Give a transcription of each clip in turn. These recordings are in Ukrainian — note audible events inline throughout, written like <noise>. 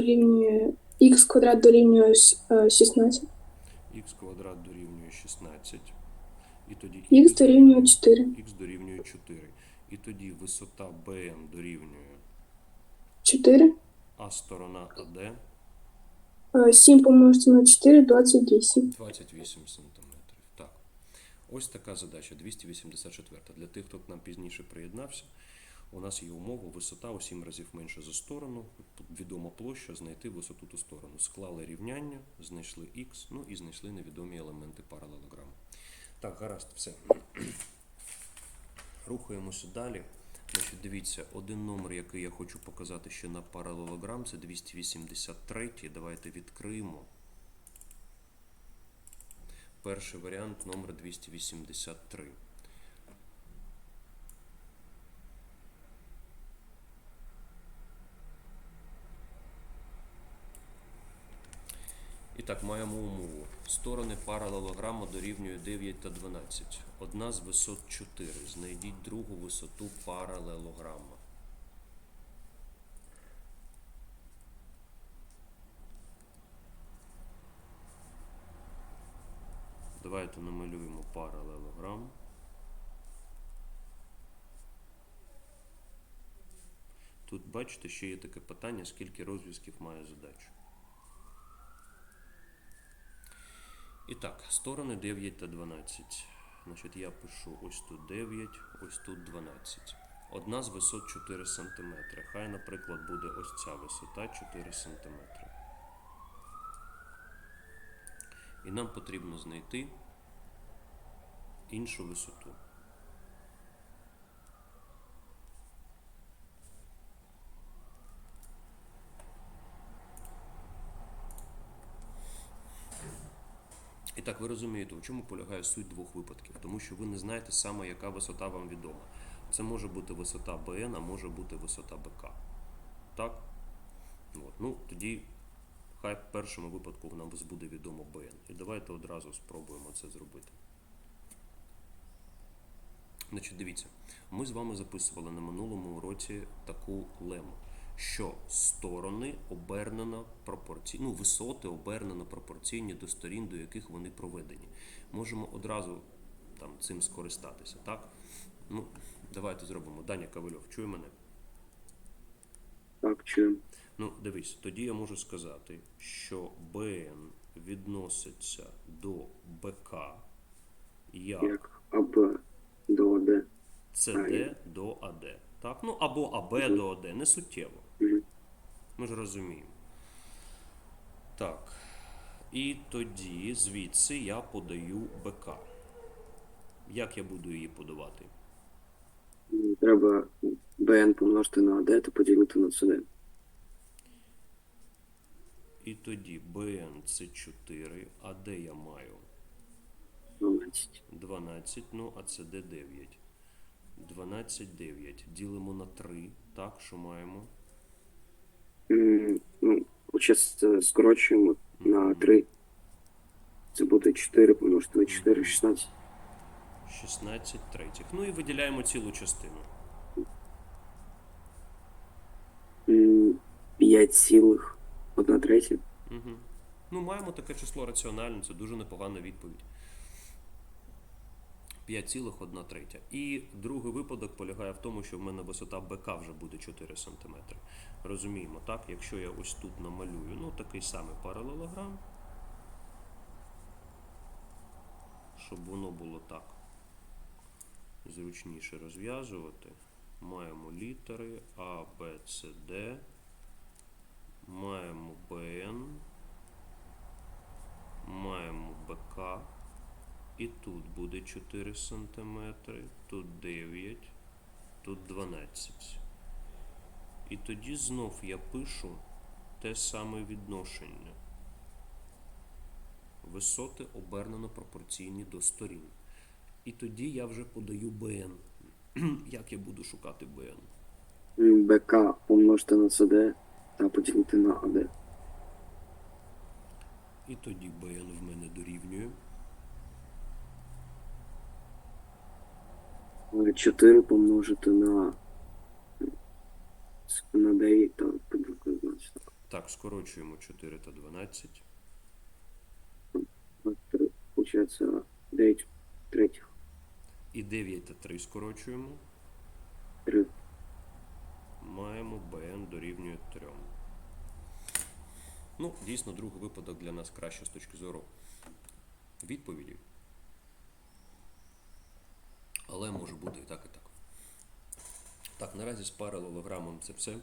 дорівнює х квадрат дорівнює е, 16. х квадрат дорівнює 16. І тоді Х дорівнює 4. х дорівнює 4. І тоді висота BN дорівнює 4. А сторона АД Е, 7 помножити на 4 28. 28 см. Так. Ось така задача 284. Для тих, хто к нам пізніше приєднався, у нас є умова висота у 7 разів менше за сторону. Відома площа знайти висоту ту сторону. Склали рівняння, знайшли х, ну і знайшли невідомі елементи паралелограму. Так, гаразд, все. <clears throat> Рухаємося далі. Значить, дивіться, один номер, який я хочу показати ще на паралелограм, це 283. Давайте відкриємо. Перший варіант номер 283. І так, маємо умову. Сторони паралелограму дорівнює 9 та 12. Одна з висот 4. Знайдіть другу висоту паралелограма. Давайте намалюємо паралелограм. Тут бачите, ще є таке питання, скільки розв'язків має задача. І так, сторони 9 та 12. Значить, я пишу ось тут 9, ось тут 12. Одна з висот 4 см. Хай, наприклад, буде ось ця висота 4 см. І нам потрібно знайти іншу висоту. І так, ви розумієте, у чому полягає суть двох випадків, тому що ви не знаєте саме, яка висота вам відома. Це може бути висота БН, а може бути висота БК. Так? От. Ну, тоді хай в першому випадку в нам буде відомо БН. І давайте одразу спробуємо це зробити. Значить, дивіться, ми з вами записували на минулому уроці таку лему, що сторони обернено пропорційно, ну, висоти обернено пропорційні до сторін, до яких вони проведені. Можемо одразу там, цим скористатися, так? Ну, давайте зробимо. Даня Кавельов, чує мене? Так, чуємо. Ну, дивись, тоді я можу сказати, що БН відноситься до БК як Як АБ до ОД. CD до АД. Так? Ну або АБ до АД, не суттєво. Ми ж розуміємо. Так. І тоді звідси я подаю БК. Як я буду її подавати? Треба БН помножити на АД та поділити на СД. І тоді БН це 4, а Д я маю 12. 12, ну а це Д 9. 12, 9. Ділимо на 3. Так, що маємо? Ну, зараз скорочуємо на 3. Це буде 4 помножити на 4, 16. 16 третіх. Ну і виділяємо цілу частину. 5 цілих 1 третя. Угу. Ну, маємо таке число раціональне, це дуже непогана відповідь. 5,1 третя. І другий випадок полягає в тому, що в мене висота БК вже буде 4 см. Розуміємо, так? Якщо я ось тут намалюю, ну такий самий паралелограм, щоб воно було так зручніше розв'язувати, маємо літери А, Б, С, Д, маємо БН, маємо БК. І тут буде 4 см, тут 9, тут 12. І тоді знов я пишу те саме відношення. Висоти обернено пропорційні до сторін. І тоді я вже подаю БН. <clears throat> Як я буду шукати БН? БК помножити на СД та поділити на АД. І тоді БН в мене дорівнює. 4 помножити на, на 9 та поділити на 12. Так, скорочуємо 4 та 12. Получається 9 третіх. І 9 та 3 скорочуємо. 3. Маємо bn дорівнює 3. Ну, дійсно, другий випадок для нас краще з точки зору відповіді. Але може бути і так, і так. Так, наразі з паралелограмом це все.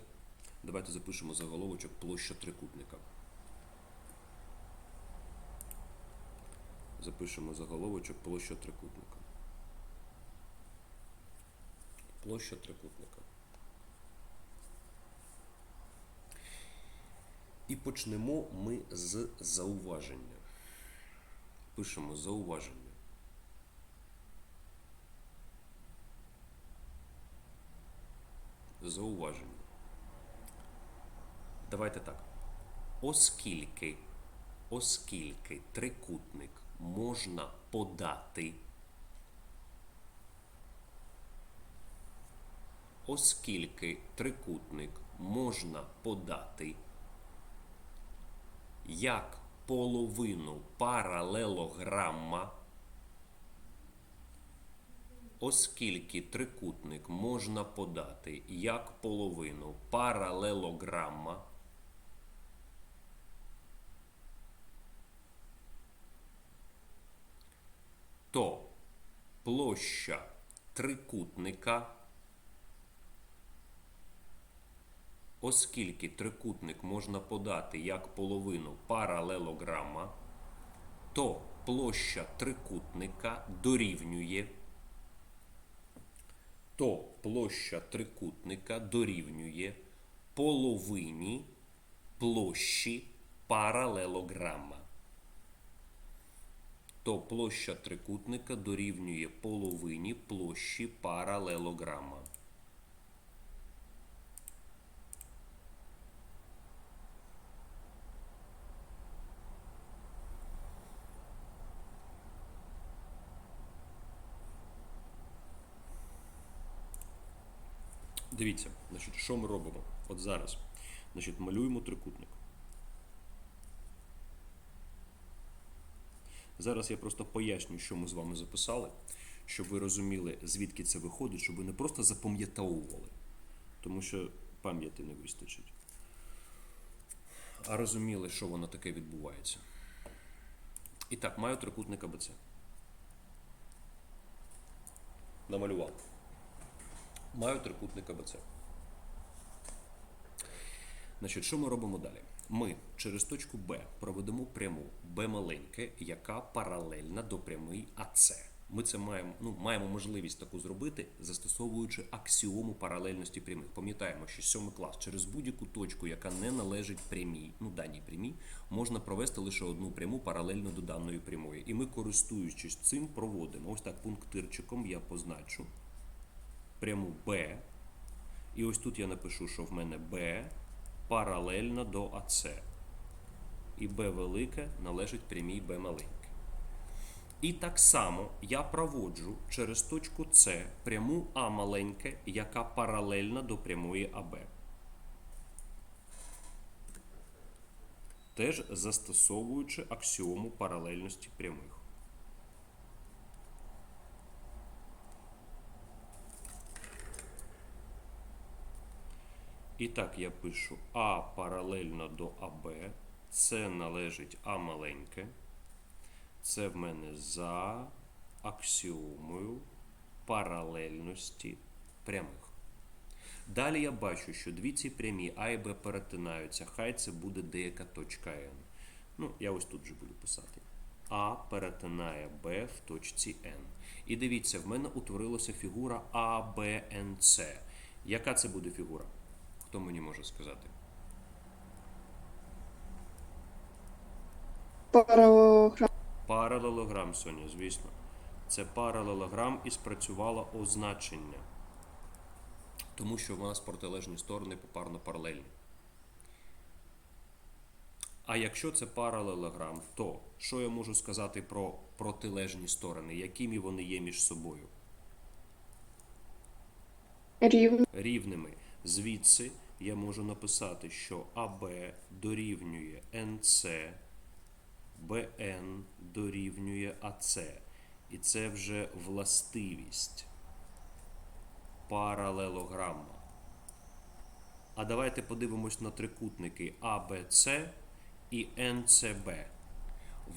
Давайте запишемо заголовочок площа трикутника. Запишемо заголовочок площа трикутника. Площа трикутника. І почнемо ми з зауваження. Пишемо зауваження. Зауваження. Давайте так. Оскільки, оскільки трикутник можна подати, оскільки трикутник можна подати як половину паралелограма, оскільки трикутник можна подати як половину паралелограма, то площа трикутника Оскільки трикутник можна подати як половину паралелограма, то площа трикутника дорівнює то площа трикутника дорівнює половині площі паралелограма. То площа трикутника дорівнює половині площі паралелограма. Дивіться, значить, що ми робимо? От зараз. Значить, малюємо трикутник. Зараз я просто поясню, що ми з вами записали, щоб ви розуміли, звідки це виходить, щоб ви не просто запам'ятовували, тому що пам'яті не вистачить, а розуміли, що воно таке відбувається. І так, маю трикутник АБЦ. Намалював. Маю трикутник АБЦ. Значить, що ми робимо далі? Ми через точку Б проведемо пряму Б маленьке, яка паралельна до прямої АЦ. Ми це маємо, ну, маємо можливість таку зробити, застосовуючи аксіому паралельності прямих. Пам'ятаємо, що сьомий клас через будь-яку точку, яка не належить прямій, ну даній прямій, можна провести лише одну пряму паралельно до даної прямої. І ми, користуючись цим, проводимо. Ось так пунктирчиком я позначу пряму Б. І ось тут я напишу, що в мене Б паралельно до АЦ. І Б велике належить прямій Б маленьке. І так само я проводжу через точку С пряму А маленьке, яка паралельна до прямої АБ. Теж застосовуючи аксіому паралельності прямих. І так я пишу А паралельно до АБ. Це належить А маленьке. Це в мене за аксіомою паралельності прямих. Далі я бачу, що дві ці прямі А і Б перетинаються. Хай це буде деяка точка N. Ну, я ось тут же буду писати. А перетинає Б в точці N. І дивіться, в мене утворилася фігура АБНЦ. Яка це буде фігура? Хто мені може сказати? Паралелограм. Паралелограм, Соня, звісно. Це паралелограм і спрацювало означення. Тому що в нас протилежні сторони попарно паралельні. А якщо це паралелограм, то що я можу сказати про протилежні сторони? Якими вони є між собою? Рівно. Рівними. Звідси я можу написати, що АБ дорівнює НЦ, БН дорівнює АЦ. І це вже властивість паралелограма. А давайте подивимось на трикутники АБЦ і НЦБ.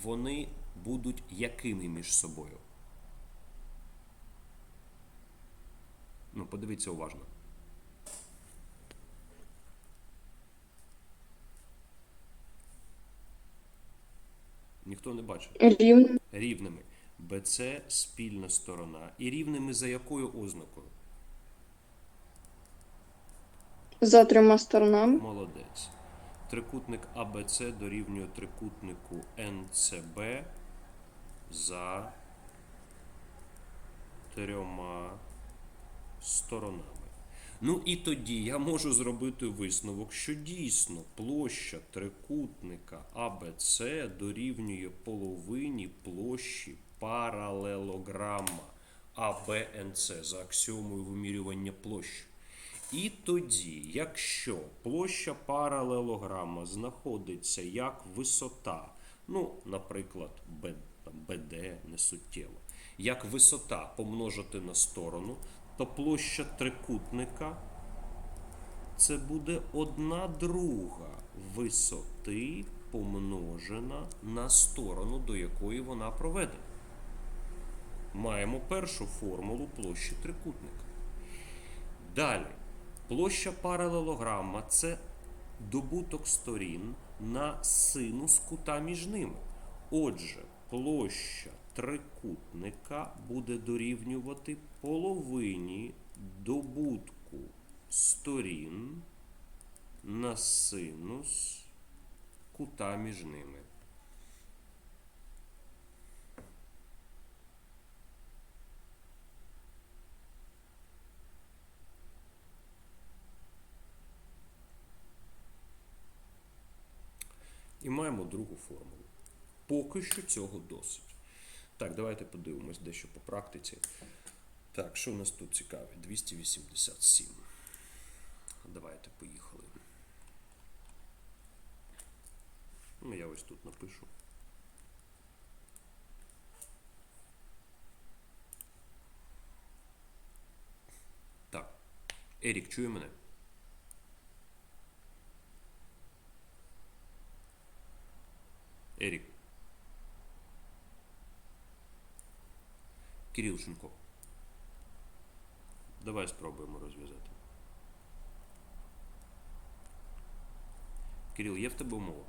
Вони будуть якими між собою? Ну, подивіться уважно. Ніхто не бачить. Рівно. Рівними. БЦ спільна сторона. І рівними за якою ознакою? За трьома сторонами. Молодець. Трикутник АБЦ дорівнює трикутнику НЦБ за трьома сторонами. Ну і тоді я можу зробити висновок, що дійсно площа трикутника АБЦ дорівнює половині площі паралелограма АБНЦ за аксіомою вимірювання площі. І тоді, якщо площа паралелограма знаходиться як висота, ну, наприклад, БД не суттєво, як висота помножити на сторону, то площа трикутника це буде одна друга висоти помножена на сторону, до якої вона проведена. Маємо першу формулу площі трикутника. Далі, площа паралелограма це добуток сторін на синус кута між ними. Отже, площа трикутника буде дорівнювати половині добутку сторін на синус кута між ними. І маємо другу формулу. Поки що цього досить. Так, давайте подивимось дещо по практиці. Так, що у нас тут цікаве? 287. Давайте поїхали. Ну, я ось тут напишу. Так. Ерік, чує мене? Ерік. Кирилченко. Давай спробуємо розв'язати. Кирил, є в тебе умова?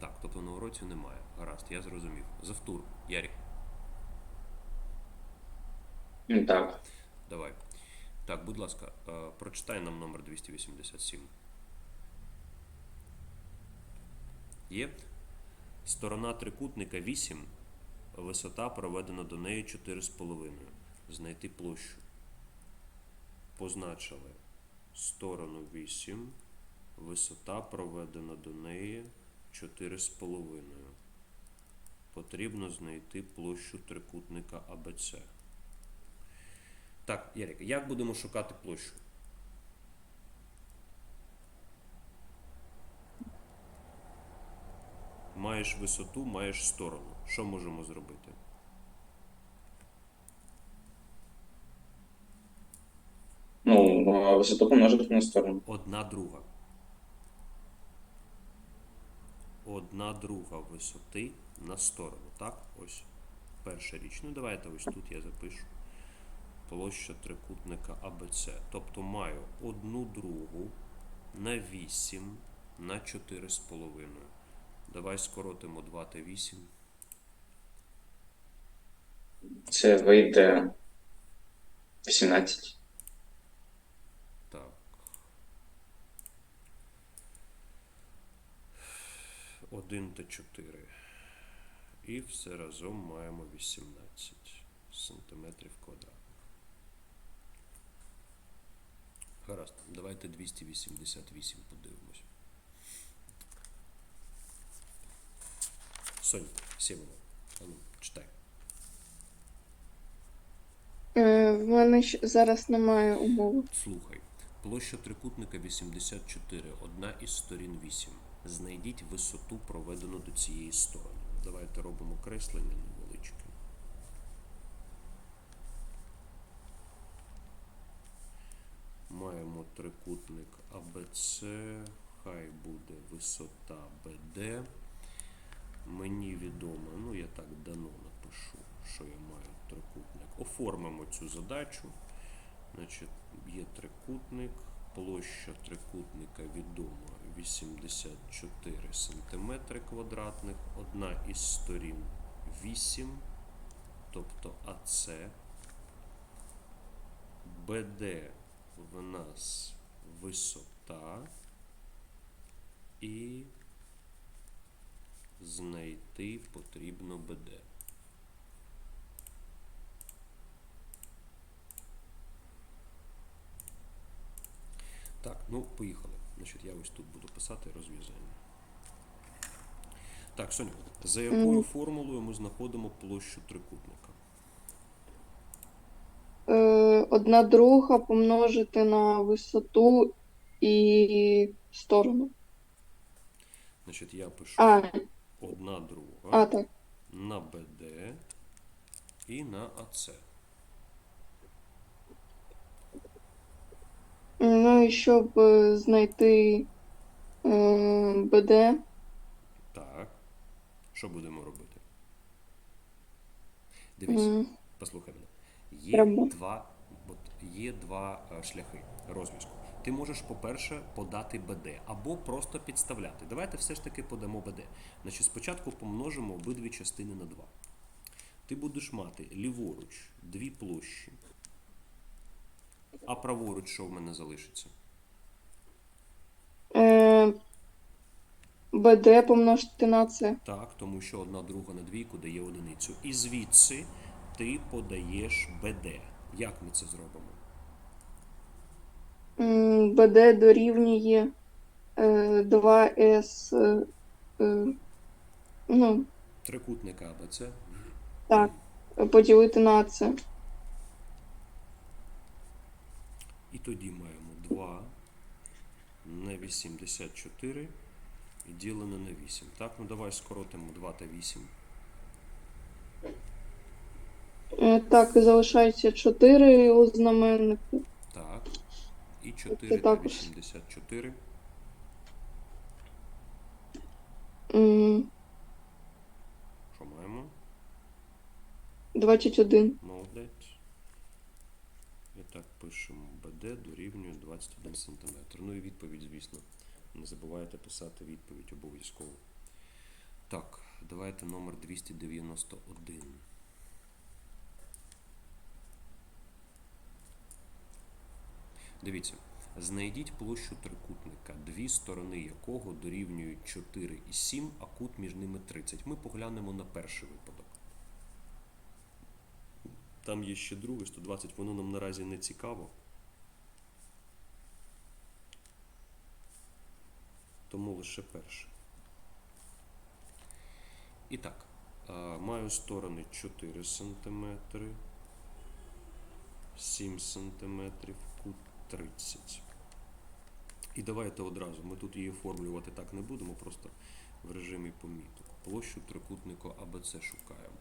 Так, тобто на уроці немає. Гаразд, я зрозумів. Завтур, Ярік, Так. давай. Так, будь ласка, е, прочитай нам номер 287. Є? Сторона трикутника 8, висота проведена до неї 4,5. Знайти площу. Позначили сторону 8, висота проведена до неї 4,5. Потрібно знайти площу трикутника АБЦ. Так, Ярик, як будемо шукати площу? Маєш висоту, маєш сторону. Що можемо зробити? Ну, а висоту помножити на сторону. Одна друга. Одна друга висоти на сторону. Так? Ось перша річ. Ну, давайте ось тут я запишу. Площа трикутника АБЦ. Тобто маю одну другу на 8 на 4,5. Давай скоротимо 2 та 8. Це вийде 18. Так. 1 та 4. І все разом маємо 18 сантиметрів квадратних. Гаразд, давайте 288 подивимось. Сонь, Сєвова, а ну, читай. Е, в мене щ- зараз немає умови. Слухай, площа трикутника 84, одна із сторін 8. Знайдіть висоту, проведену до цієї сторони. Давайте робимо креслення невеличке. Маємо трикутник АБЦ, хай буде висота БД. Мені відомо, ну я так дано напишу, що я маю трикутник. Оформимо цю задачу. Значить, є трикутник, площа трикутника відома 84 см квадратних, одна із сторін 8, тобто АЦ. БД в нас висота і знайти потрібно БД. Так, ну поїхали. Значить, я ось тут буду писати розв'язання. Так, Соня, за якою формулою ми знаходимо площу трикутника? Е, одна друга помножити на висоту і сторону. Значить, я пишу А, одна друга а так. на БД і на АЦ. Ну і щоб е, знайти е, БД, Так. Що будемо робити? Дивись. м, Послухай мене. Є Треба. два, от, є два е, шляхи розв'язку. Ти можеш, по-перше, подати БД або просто підставляти. Давайте все ж таки подамо БД. Значить, спочатку помножимо обидві частини на 2. Ти будеш мати ліворуч дві площі, а праворуч що в мене залишиться? е, БД помножити на це. Так, тому що одна друга на двійку дає одиницю. І звідси ти подаєш БД. Як ми це зробимо? БД дорівнює е, 2С. Е, е, ну, Трикутника АБЦ. так, поділити на це. І тоді маємо 2 на 84 і ділене на 8. Так, ну давай скоротимо 2 та 8. Е, так, і залишається 4 у знаменнику. Так. І 4 та 84. М, Що маємо? 21. Молодець. І так пишемо БД дорівнює 21 см. Ну і відповідь, звісно. Не забувайте писати відповідь обов'язково. Так, давайте номер 291. Дивіться, знайдіть площу трикутника, дві сторони якого дорівнюють 4 і 7, а кут між ними 30. Ми поглянемо на перший випадок. Там є ще другий 120, воно нам наразі не цікаво. Тому лише перше. І так, маю сторони 4 см, 7 см, 30. І давайте одразу, ми тут її оформлювати так не будемо, просто в режимі поміток. Площу трикутника АБЦ шукаємо.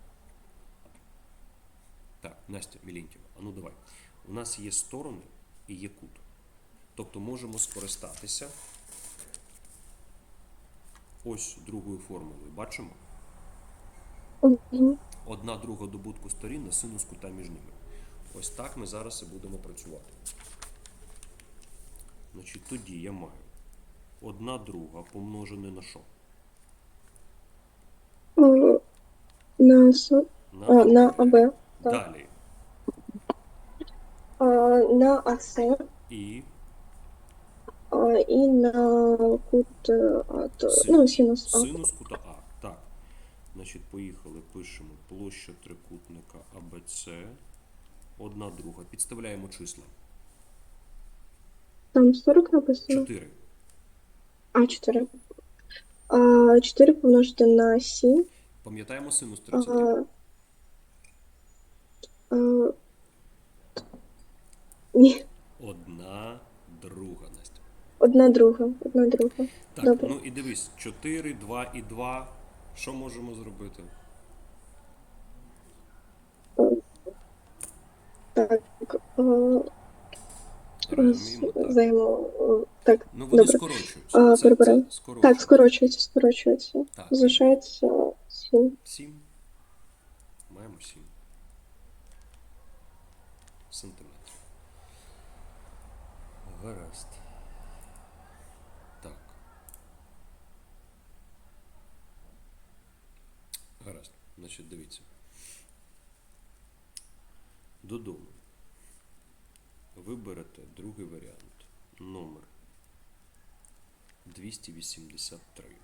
Так, Настя Мілінтєва, а ну давай. У нас є сторони і є кут. Тобто можемо скористатися ось другою формулою. Бачимо? Одна друга добутку сторін на синус кута між ними. Ось так ми зараз і будемо працювати. Значить, тоді я маю одна друга помножене на що? Е, На, С- На, а, на АБ. Далі. А, на АС І а, і на кут е, А, то, Син- ну, синус А. Синус кута А. Так. Значить, поїхали, пишемо площа трикутника АБЦ. Одна друга. Підставляємо числа. Там 40 написано. 4. А, 4. А, 4 помножити на 7. Пам'ятаємо синус 30. А, а, Ні. Одна друга, Настя. Одна друга. Одна друга. Так, Добре. ну і дивись, 4, 2 і 2. Що можемо зробити? Так. е, Так. Займо. е, Так, Ну вони добре. скорочуються. А, це, це скорочується. Так, скорочується, скорочується. Так. Залишається сім. 7. Маємо 7 сантиметрів. Гаразд. Так. Гаразд. Значить, дивіться. Додому. Виберете другий варіант. Номер 283.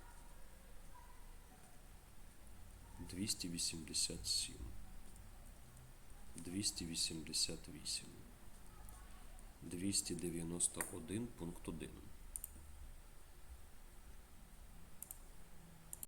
287, 288, 291 пункт 1.